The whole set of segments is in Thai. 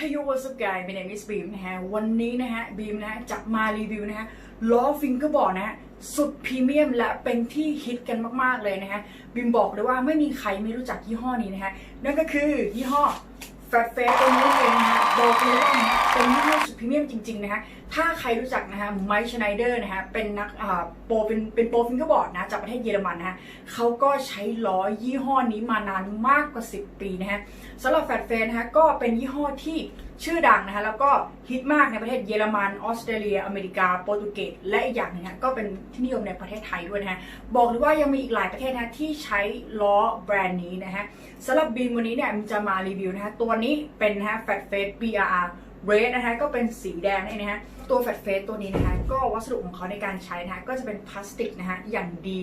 Hey yo what's up guys my name is Beam นะฮะ วันนี้นะฮะบีมนะะจะมารีวิวนะฮะ ล้อฟิงเกอร์บอร์ดนะฮะ สุดพรีเมียมและเป็นที่ฮิตกันมาก ๆ เลยนะฮะบีมบอกเลยว่าไม่มีใครไม่รู้จักยี่ห้อนี้นะฮะ นั่นก็คือยี่ห้อ แฟตเฟสตัวนี้เองนะฮะบอกเลยว่าเป็นยี่ห้อสุดพรีเมียมจริง ๆ นะฮะถ้าใครรู้จักนะฮะไมค์ชไนเดอร์นะฮะเป็นนักอ่าโปรเป็นเป็นโปรฟิงเกอร์บอร์ดนะจากประเทศเยอรมันนะฮะเขาก็ใช้ล้อยี่ห้อนี้มานานมากกว่า 10 ปีนะฮะสำหรับแฟตเฟสนะฮะก็เป็นยี่ห้อที่ ชื่อดังนะคะแล้วก็ฮิตมากในประเทศเยอรมันออสเตรเลีย อเมริกาโปรตุเกสและอีกอย่างหนึงฮะก็เป็นที่นิยมในประเทศไทยด้วยนะฮะบอกเลยว่ายังมีอีกหลายประเทศนะที่ใช้ล้อแบรนด์นี้นะฮะสำหรับบีมวันนี้เนี่ยมันจะมารีวิวนะฮะตัวนี้เป็นนะฮะ Fat Face BRR Red นะฮะก็เป็นสีแดงนั่นะฮะตัว Fat Face ตัวนี้นะฮะก็วัสดุของเขาในการใช้นะฮะก็จะเป็นพลาสติกนะฮะอย่างดี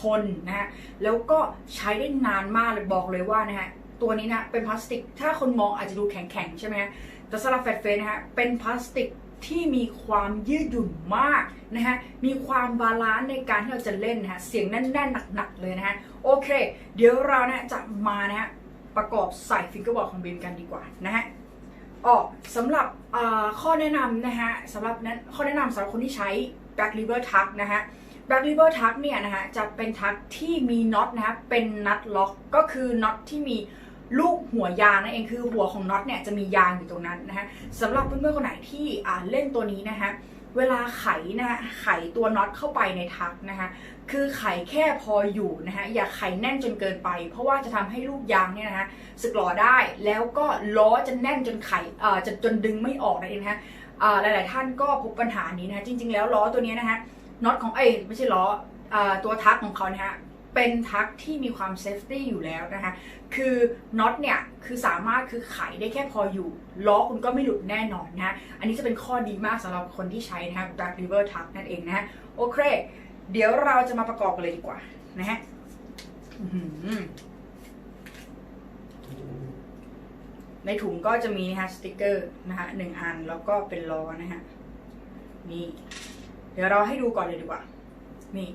ทนนะฮะแล้วก็ใช้ได้นานมากเลยบอกเลยว่านะฮะ ตัวนี้นะเป็นพลาสติก ถ้าคนมองอาจจะดูแข็งๆใช่ไหมฮะแต่สำหรับแฟตเฟสนะฮะเป็นพลาสติกที่มีความยืดหยุ่นมากนะฮะ มีความบาลานซ์ในการที่เราจะเล่นนะฮะ เสียงแน่นๆหนักๆเลยนะฮะ โอเค เดี๋ยวเรานะจะมานะฮะ ประกอบใส่ฟิงเกอร์บอร์ดของเบีมกันดีกว่านะฮะออกสำหรับข้อแนะนำนะฮะสำหรับนั้นข้อแนะนำสำหรับคนที่ใช้ back lever tuck นะฮะ back lever tuck เนี่ยนะฮะ จะเป็นทักที่มีน็อตนะฮะ เป็นน็อตล็อก ก็คือน็อตที่มี ลูกหัวยางนั่นเองคือหัวของน็อตเนี่ยจะมียางอยู่ตรงนั้นนะฮะสำหรับเพื่อนๆคนไหนที่อ่าเล่นตัวนี้นะฮะเวลาไขนะฮะไขตัวน็อตเข้าไปในทักนะฮะคือไขแค่พออยู่นะฮะอย่าไขแน่นจนเกินไป เพราะว่าจะทำให้ลูกยางเนี่ยนะฮะสึกหลอได้แล้วก็ล้อจะแน่นจนไขเอ่อจะจนดึงไม่ออกนั่นเองนะฮะอ่าหลายๆท่านก็พบปัญหานี้นะฮะจริง ๆ แล้วล้อตัวนี้นะฮะน็อตของเอ้ไม่ใช่ล้ออ่าตัวทักของเขานะฮะ เป็นทักที่มีความเซฟตี้อยู่แล้วนะคะ คือน็อตเนี่ย คือสามารถคือไขได้แค่พออยู่ ล้อคุณก็ไม่หลุดแน่นอนนะะอันนี้จะเป็นข้อดีมากสำหรับคนที่ใช้นะฮะ Black River Tuck นั่นเองนะฮะโอเค เดี๋ยวเราจะมาประกอบกันเลยดีกว่านะฮะในถุงก็จะมีนะฮะสติกเกอร์นะฮะหนึ่งอันแล้วก็เป็นล้อนะฮะ นี่ เดี๋ยวเราให้ดูก่อนเลยดีกว่า นี่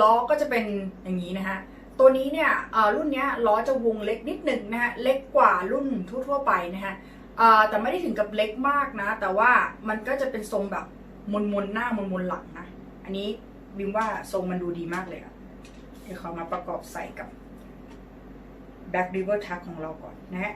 ล้อก็จะเป็นอย่างนี้นะฮะตัวนี้เนี่ยอ่อรุ่นเนี้ยล้อจะวงเล็กนิดหนึ่งนะฮะเล็กกว่ารุ่นทั่วๆไปนะฮะอ่อแต่ไม่ได้ถึงกับเล็กมากนะ แต่ว่ามันก็จะเป็นทรงแบบมนมนๆหน้ามนมนๆหลังนะ อันนี้บิมว่าทรงมันดูดีมากเลยอะเดี๋ยวเขามาประกอบใส่กับ Back River Tuck ของเราก่อนนะฮะ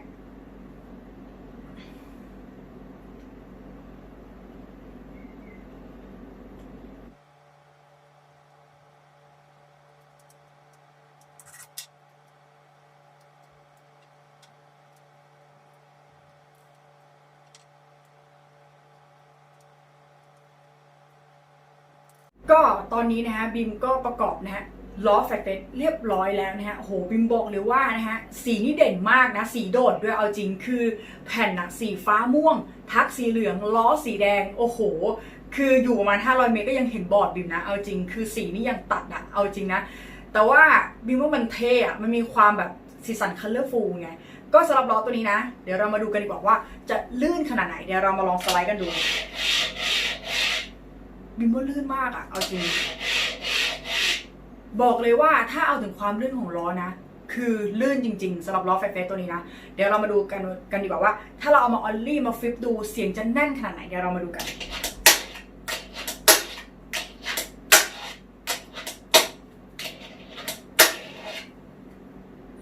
ก็ตอนนี้นะฮะบิมก็ประกอบนะฮะล้อแฟตเฟสเรียบร้อยแล้วนะฮะโอ้โหบิมบอกเลยว่านะฮะสีนี่เด่นมากนะสีโดดด้วยเอาจริงคือแผ่นนะสีฟ้าม่วง ทักสีเหลืองล้อสีแดง โอ้โห คืออยู่ประมาณ 500 เมตรก็ยังเห็นบอร์ดบิมนะ เอาจริงคือสีนี่ยังตัดอะเอาจริงนะ แต่ว่าบิมว่ามันเท่อะมันมีความแบบสีสันคัลเลอร์ฟูลไงก็สำหรับล้อตัวนี้นะ เดี๋ยวเรามาดูกันดีกว่าว่าจะลื่นขนาดไหนเดี๋ยวเรามาลองสไลด์กันดู บิมว่าลื่นมากอะเอาจริง บอกเลยว่าถ้าเอาถึงความลื่นของล้อนะ คือลื่นจริงๆสำหรับล้อไฟเฟสตัวนี้นะ เดี๋ยวเรามาดูกันกันดีกว่าว่า ถ้าเราเอามาออลลี่มาฟลิปดูเสียงจะแน่นขนาดไหน เดี๋ยวเรามาดูกัน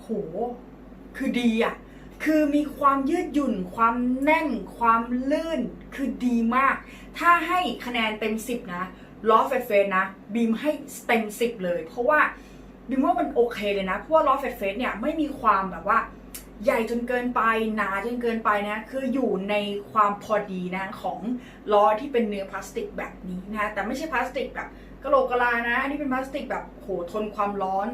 โห คือดีอะคือมีความยืดหยุ่น ความแน่น ความลื่น คือดีมาก ถ้าให้คะแนนเต็ม 10 นะล้อเฟสเฟสนะบีมให้เต็ม 10 เลย เพราะว่าบีมว่ามันโอเคเลยนะ เพราะว่าล้อเฟสเฟสเนี่ยไม่มีความแบบว่าใหญ่จนเกินไปหนาจนเกินไปนะ คืออยู่ในความพอดีนะของล้อที่เป็นเนื้อพลาสติกแบบนี้นะ แต่ไม่ใช่พลาสติกแบบกระโหลกกะลานะ อันนี้เป็นพลาสติกแบบโหทนความร้อน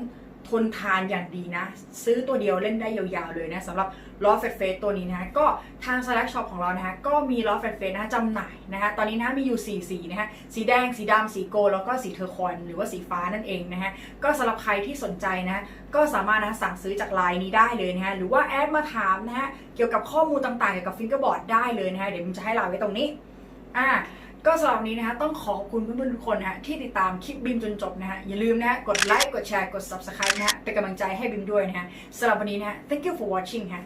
ทนทานอย่างดีนะ ซื้อตัวเดียวเล่นได้ยาวๆเลยนะสำหรับล้อเฟสเฟสตัวนี้นะฮะก็ทางสแลกช็อปของเรานะฮะก็มีล้อเฟสเฟสนะฮะจำหน่ายนะฮะตอนนี้นะมีอยู่ 4 สีนะฮะสีแดง สีดำสีโกแล้วก็สีเทอร์คอนหรือว่าสีฟ้านั่นเองนะฮะก็สำหรับใครที่สนใจนะก็สามารถนะสั่งซื้อจากไลน์นี้ได้เลยนะฮะหรือว่าแอดมาถามนะฮะเกี่ยวกับข้อมูลต่างๆเกี่ยวกับฟิงเกอร์บอร์ดได้เลยนะฮะเดี๋ยวมันจะให้ไลน์ไว้ตรงนี้อ่า ก็สำหรับนนี้นะคะต้องขอบคุณเพื่อนๆทุกคนนะฮะที่ติดตามคลิปบิมจนจบนะฮะอย่าลืมนะฮะกดไลค์กดแชร์กด subscribe นะฮะเป็นกำลังใจให้บิมด้วยนะฮะสำหรับวันนี้นะฮะ thank you for watching ฮะ